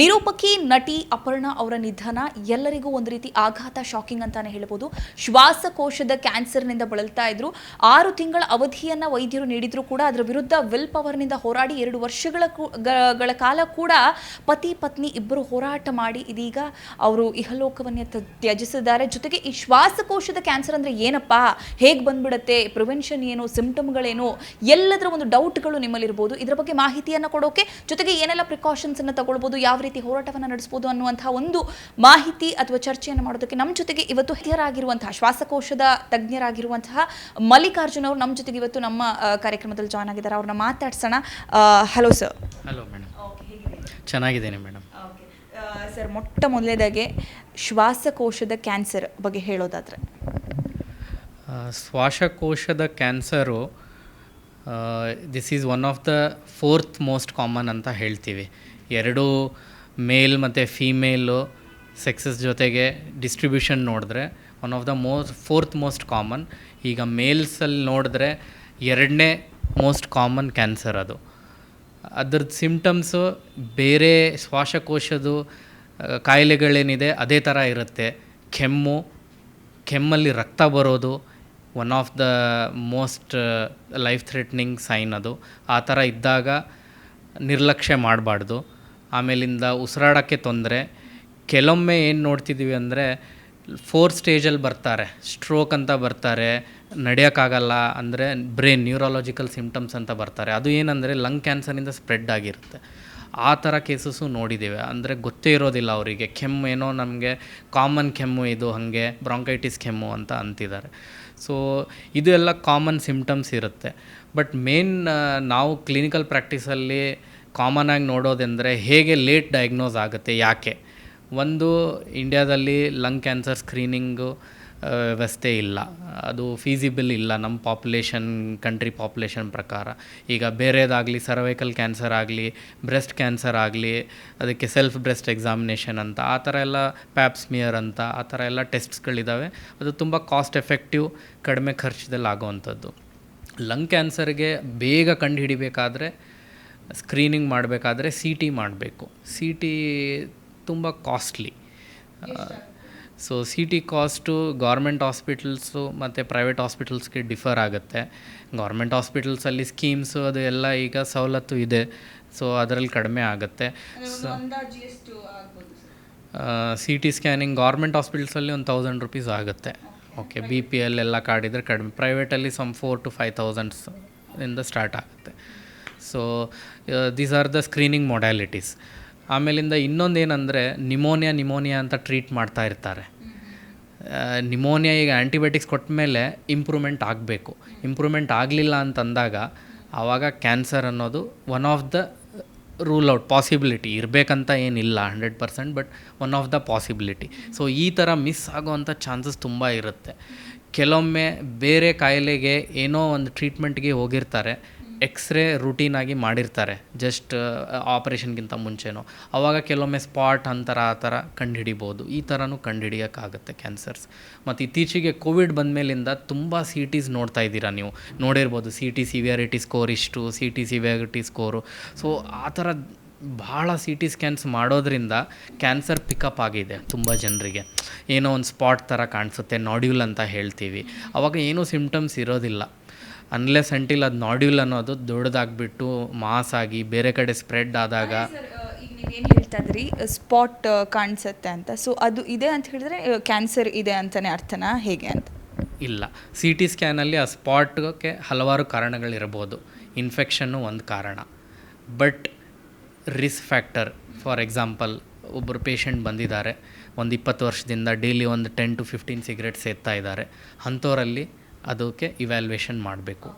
ನಿರೂಪಕಿ, ನಟಿ ಅಪರ್ಣಾ ಅವರ ನಿಧನ ಎಲ್ಲರಿಗೂ ಒಂದು ರೀತಿ ಆಘಾತ, ಶಾಕಿಂಗ್ ಅಂತಾನೆ ಹೇಳ್ಬೋದು. ಶ್ವಾಸಕೋಶದ ಕ್ಯಾನ್ಸರ್ನಿಂದ ಬಳಲ್ತಾ ಇದ್ರು. ಆರು ತಿಂಗಳ ಅವಧಿಯನ್ನ ವೈದ್ಯರು ನೀಡಿದ್ರು ಕೂಡ. ಅದರ ವಿರುದ್ಧ ವಿಲ್ ಪವರ್ನಿಂದ ಹೋರಾಡಿ ಎರಡು ವರ್ಷಗಳ ಕಾಲ ಕೂಡ ಪತಿ, ಪತ್ನಿ ಇಬ್ಬರು ಹೋರಾಟ ಮಾಡಿ ಇದೀಗ ಅವರು ಇಹಲೋಕವನ್ನೇ ತ್ಯಜಿಸಿದ್ದಾರೆ. ಜೊತೆಗೆ ಈ ಶ್ವಾಸಕೋಶದ ಕ್ಯಾನ್ಸರ್ ಅಂದ್ರೆ ಏನಪ್ಪಾ? ಹೇಗೆ ಬಂದ್ಬಿಡತ್ತೆ? ಪ್ರಿವೆನ್ಷನ್ ಏನು? ಸಿಂಪ್ಟಮ್ಗಳೇನು? ಎಲ್ಲದರ ಒಂದು ಡೌಟ್ಗಳು ನಿಮ್ಮಲ್ಲಿರ್ಬೋದು. ಇದರ ಬಗ್ಗೆ ಮಾಹಿತಿಯನ್ನು ಕೊಡೋಕೆ ಜೊತೆಗೆ ಏನೆಲ್ಲ ಪ್ರಿಕಾಷನ್ಸ್ ಅನ್ನು ತಗೊಳ್ಬೋದು? ಯಾವ ರೀತಿ ಹೋರಾಟವನ್ನು ನಡೆಸಬಹುದು ಅನ್ನುವಂತಹ ಒಂದು ಮಾಹಿತಿ ಅಥವಾ ಚರ್ಚೆಯನ್ನು ಮಾಡೋದಕ್ಕೆ ನಮ್ಮ ಜೊತೆಗೆ ಇವತ್ತು ಹಿರಿಯರಾಗಿರುವಂತಹ ಶ್ವಾಸಕೋಶದ ತಜ್ಞರಾಗಿರುವಂತಹ ಮಲ್ಲಿಕಾರ್ಜುನ್ ಅವರು ನಮ್ಮ ಜೊತೆಗೆ ಇವತ್ತು ನಮ್ಮ ಕಾರ್ಯಕ್ರಮದಲ್ಲಿ ಜಾಯ್ನ್ ಆಗಿದ್ದಾರೆ. ಅವ್ರನ್ನ ಮಾತಾಡ್ಸೋಣ. ಹಲೋ ಸರ್ ಹಲೋ ಮೇಡಮ್ ಚೆನ್ನಾಗಿದ್ದೇನೆ ಮೇಡಮ್ ಸರ್ ಮೊಟ್ಟ ಮೊದಲೇದಾಗೆ ಶ್ವಾಸಕೋಶದ ಕ್ಯಾನ್ಸರ್ ಬಗ್ಗೆ ಹೇಳೋದಾದರೆ. ಶ್ವಾಸಕೋಶದ cancer this is one of the fourth most common ಅಂತ ಹೇಳ್ತೀವಿ. ಎರಡು ಮೇಲ್ ಮತ್ತು ಫೀಮೇಲು ಸೆಕ್ಸಸ್ ಜೊತೆಗೆ ಡಿಸ್ಟ್ರಿಬ್ಯೂಷನ್ ನೋಡಿದ್ರೆ one of the most fourth most common ಈಗ ಮೇಲ್ಸಲ್ಲಿ ನೋಡಿದ್ರೆ ಎರಡನೇ ಮೋಸ್ಟ್ ಕಾಮನ್ ಕ್ಯಾನ್ಸರ್ ಅದು. ಅದ್ರದ್ದು ಸಿಮ್ಟಮ್ಸು ಬೇರೆ ಶ್ವಾಸಕೋಶದ್ದು ಕಾಯಿಲೆಗಳೇನಿದೆ, ಅದೇ ಥರ ಇರುತ್ತೆ. ಕೆಮ್ಮು, ಕೆಮ್ಮಲ್ಲಿ ರಕ್ತ ಬರೋದು one of the most life threatening sign ಅದು. ಆ ಥರ ಇದ್ದಾಗ ನಿರ್ಲಕ್ಷ್ಯ ಮಾಡಬಾರ್ದು. ಆಮೇಲಿಂದ ಉಸಿರಾಡೋಕ್ಕೆ ತೊಂದರೆ. ಕೆಲವೊಮ್ಮೆ ಏನು ನೋಡ್ತಿದ್ದೀವಿ ಅಂದರೆ ಫೋರ್ ಸ್ಟೇಜಲ್ಲಿ ಬರ್ತಾರೆ, ಸ್ಟ್ರೋಕ್ ಅಂತ ಬರ್ತಾರೆ, ನಡೆಯೋಕ್ಕಾಗಲ್ಲ ಅಂದರೆ ಬ್ರೈನ್ ನ್ಯೂರಾಲಜಿಕಲ್ ಸಿಮ್ಟಮ್ಸ್ ಅಂತ ಬರ್ತಾರೆ. ಅದು ಏನಂದರೆ ಲಂಗ್ ಕ್ಯಾನ್ಸರಿಂದ ಸ್ಪ್ರೆಡ್ ಆಗಿರುತ್ತೆ. ಆ ಥರ ಕೇಸಸ್ಸು ನೋಡಿದ್ದೇವೆ. ಅಂದರೆ ಗೊತ್ತೇ ಇರೋದಿಲ್ಲ ಅವರಿಗೆ. ಕೆಮ್ಮು ಏನೋ ನಮಗೆ, ಕಾಮನ್ ಕೆಮ್ಮು ಇದು ಹಾಗೆ, ಬ್ರಾಂಕೈಟಿಸ್ ಕೆಮ್ಮು ಅಂತ ಅಂತಿದ್ದಾರೆ. ಸೊ, ಇದು ಎಲ್ಲ ಕಾಮನ್ ಸಿಮ್ಟಮ್ಸ್ ಇರುತ್ತೆ. ಬಟ್ ಮೇನ್ ನಾವು ಕ್ಲಿನಿಕಲ್ ಪ್ರಾಕ್ಟೀಸಲ್ಲಿ ಕಾಮನಾಗಿ ನೋಡೋದೆಂದರೆ ಹೇಗೆ ಲೇಟ್ ಡಯಾಗ್ನೋಸ್ ಆಗುತ್ತೆ, ಯಾಕೆ? ಒಂದು ಇಂಡ್ಯಾದಲ್ಲಿ ಲಂಗ್ ಕ್ಯಾನ್ಸರ್ ಸ್ಕ್ರೀನಿಂಗು ವ್ಯವಸ್ಥೆ ಇಲ್ಲ. ಅದು ಫೀಸಿಬಲ್ ಇಲ್ಲ ನಮ್ಮ ಪಾಪ್ಯುಲೇಷನ್ ಕಂಟ್ರಿ ಪಾಪ್ಯುಲೇಷನ್ ಪ್ರಕಾರ. ಈಗ ಬೇರೆದಾಗಲಿ ಸರ್ವೈಕಲ್ ಕ್ಯಾನ್ಸರ್ ಆಗಲಿ ಬ್ರೆಸ್ಟ್ ಕ್ಯಾನ್ಸರ್ ಆಗಲಿ, ಅದಕ್ಕೆ ಸೆಲ್ಫ್ ಬ್ರೆಸ್ಟ್ ಎಕ್ಸಾಮಿನೇಷನ್ ಅಂತ, ಆ ಥರ ಎಲ್ಲ ಪ್ಯಾಪ್ಸ್ಮಿಯರ್ ಅಂತ, ಆ ಥರ ಎಲ್ಲ ಟೆಸ್ಟ್ಸ್ಗಳಿದ್ದಾವೆ ಅದು ತುಂಬ ಕಾಸ್ಟ್ ಎಫೆಕ್ಟಿವ್ ಕಡಿಮೆ ಖರ್ಚದಲ್ಲಿ ಆಗೋವಂಥದ್ದು. ಲಂಗ್ ಕ್ಯಾನ್ಸರ್ಗೆ ಬೇಗ ಕಂಡುಹಿಡಿಬೇಕಾದ್ರೆ ಸ್ಕ್ರೀನಿಂಗ್ ಮಾಡಬೇಕಾದ್ರೆ ಸಿ ಟಿ ಮಾಡಬೇಕು. ಸಿ ಟಿ ತುಂಬ costly so C T cost government hospitals ಮತ್ತು ಪ್ರೈವೇಟ್ ಹಾಸ್ಪಿಟಲ್ಸ್ಗೆ ಡಿಫರ್ ಆಗುತ್ತೆ. ಗೌರ್ಮೆಂಟ್ ಹಾಸ್ಪಿಟಲ್ಸಲ್ಲಿ ಸ್ಕೀಮ್ಸು ಅದು ಎಲ್ಲ ಈಗ ಸವಲತ್ತು ಇದೆ. ಸೊ ಅದರಲ್ಲಿ ಕಡಿಮೆ ಆಗುತ್ತೆ. So C T scanning government ಹಾಸ್ಪಿಟಲ್ಸಲ್ಲಿ ಒಂದು ತೌಸಂಡ್ ರುಪೀಸ್ ಆಗುತ್ತೆ. ಓಕೆ ಬಿ ಪಿ ಎಲ್ ಎಲ್ಲ ಕಾಡಿದರೆ ಕಡಿಮೆ. ಪ್ರೈವೇಟಲ್ಲಿ some four to five thousands ಇಂದ ಸ್ಟಾರ್ಟ್ ಆಗುತ್ತೆ. So these are the screening modalities ಆಮೇಲಿಂದ ಇನ್ನೊಂದು ಏನಂದರೆ ನಿಮೋನಿಯಾ ನಿಮೋನಿಯಾ ಅಂತ ಟ್ರೀಟ್ ಮಾಡ್ತಾ ಇರ್ತಾರೆ. ನಿಮೋನಿಯಾ ಈಗ ಆ್ಯಂಟಿಬಯೋಟಿಕ್ಸ್ ಕೊಟ್ಟ ಮೇಲೆ ಇಂಪ್ರೂವ್ಮೆಂಟ್ ಆಗಬೇಕು. ಇಂಪ್ರೂವ್ಮೆಂಟ್ ಆಗಲಿಲ್ಲ ಅಂತಂದಾಗ ಆವಾಗ ಕ್ಯಾನ್ಸರ್ ಅನ್ನೋದು one of the rule out possibility ಇರಬೇಕಂತ ಏನಿಲ್ಲ hundred percent but one of the possibility so ಈ ಥರ ಮಿಸ್ ಆಗೋವಂಥ ಚಾನ್ಸಸ್ ತುಂಬ ಇರುತ್ತೆ. ಕೆಲವೊಮ್ಮೆ ಬೇರೆ ಕಾಯಿಲೆಗೆ ಏನೋ ಒಂದು ಟ್ರೀಟ್ಮೆಂಟ್ಗೆ ಹೋಗಿರ್ತಾರೆ. ಎಕ್ಸ್ರೇ ಆಗಿ ಮಾಡಿರ್ತಾರೆ ಜಸ್ಟ್ ಆಪ್ರೇಷನ್ಗಿಂತ ಮುಂಚೆನೋ. ಆವಾಗ ಕೆಲವೊಮ್ಮೆ ಸ್ಪಾಟ್ ಅಂತರ, ಆ ಥರ ಕಂಡುಹಿಡಿಬೋದು. ಈ ಥರನೂ ಕಂಡುಹಿಡಿಯೋಕ್ಕಾಗುತ್ತೆ ಕ್ಯಾನ್ಸರ್ಸ್ ಮತ್ತು ಇತ್ತೀಚೆಗೆ ಕೋವಿಡ್ ಬಂದಮೇಲಿಂದ ತುಂಬ ಸಿ ಟೀಸ್ ನೋಡ್ತಾ ಇದ್ದೀರಾ ನೀವು? ನೋಡಿರ್ಬೋದು ಸಿ ಟಿ ಸಿವಿಯಾರಿಟಿ ಸ್ಕೋರ್ ಇಷ್ಟು C T severity score so ಆ ಥರ ಭಾಳ ಸಿ ಟಿ ಸ್ಕ್ಯಾನ್ಸ್ ಮಾಡೋದ್ರಿಂದ ಕ್ಯಾನ್ಸರ್ ಪಿಕಪ್ ಆಗಿದೆ ತುಂಬ ಜನರಿಗೆ. ಏನೋ ಒಂದು ಸ್ಪಾಟ್ ಥರ ಕಾಣಿಸುತ್ತೆ ನಾಡ್ಯೂಲ್ ಅಂತ ಹೇಳ್ತೀವಿ. ಅವಾಗ ಏನೂ ಸಿಮ್ಟಮ್ಸ್ ಇರೋದಿಲ್ಲ. ಅನ್ಲೆಸ್ ಅಂಟಿಲ್ ಅದು ನಾಡ್ಯೂಲ್ ಅನ್ನೋದು ದೊಡ್ಡದಾಗ್ಬಿಟ್ಟು ಮಾಸ್ ಆಗಿ ಬೇರೆ ಕಡೆ ಸ್ಪ್ರೆಡ್ ಆದಾಗ ಈಗ ನೀವೇನು ಹೇಳ್ತಾ ಇದ್ರಿ? ಸ್ಪಾಟ್ ಕಾಣಿಸುತ್ತೆ ಅಂತ. ಸೊ ಅದು ಇದೆ ಅಂತ ಹೇಳಿದ್ರೆ ಕ್ಯಾನ್ಸರ್ ಇದೆ ಅಂತಲೇ ಅರ್ಥನಾ? ಹೇಗೆ ಅಂತ? ಇಲ್ಲ. ಸಿ ಟಿ ಸ್ಕ್ಯಾನಲ್ಲಿ ಆ ಸ್ಪಾಟ್ಗೆ ಹಲವಾರು ಕಾರಣಗಳಿರ್ಬೋದು ಇನ್ಫೆಕ್ಷನ್ನು ಒಂದು ಕಾರಣ. But risk factor for example ಒಬ್ಬರು ಪೇಷಂಟ್ ಬಂದಿದ್ದಾರೆ. ಒಂದು ಇಪ್ಪತ್ತು ವರ್ಷದಿಂದ ಡೈಲಿ ಒಂದು ಟೆನ್ ಟು ಫಿಫ್ಟೀನ್ ಸಿಗರೇಟ್ ಸೇರ್ತಾ ಇದ್ದಾರೆ. ಅಂಥವರಲ್ಲಿ ಅದಕ್ಕೆ ಇವ್ಯಾಲ್ಯೂಯೇಷನ್ ಮಾಡಬೇಕು.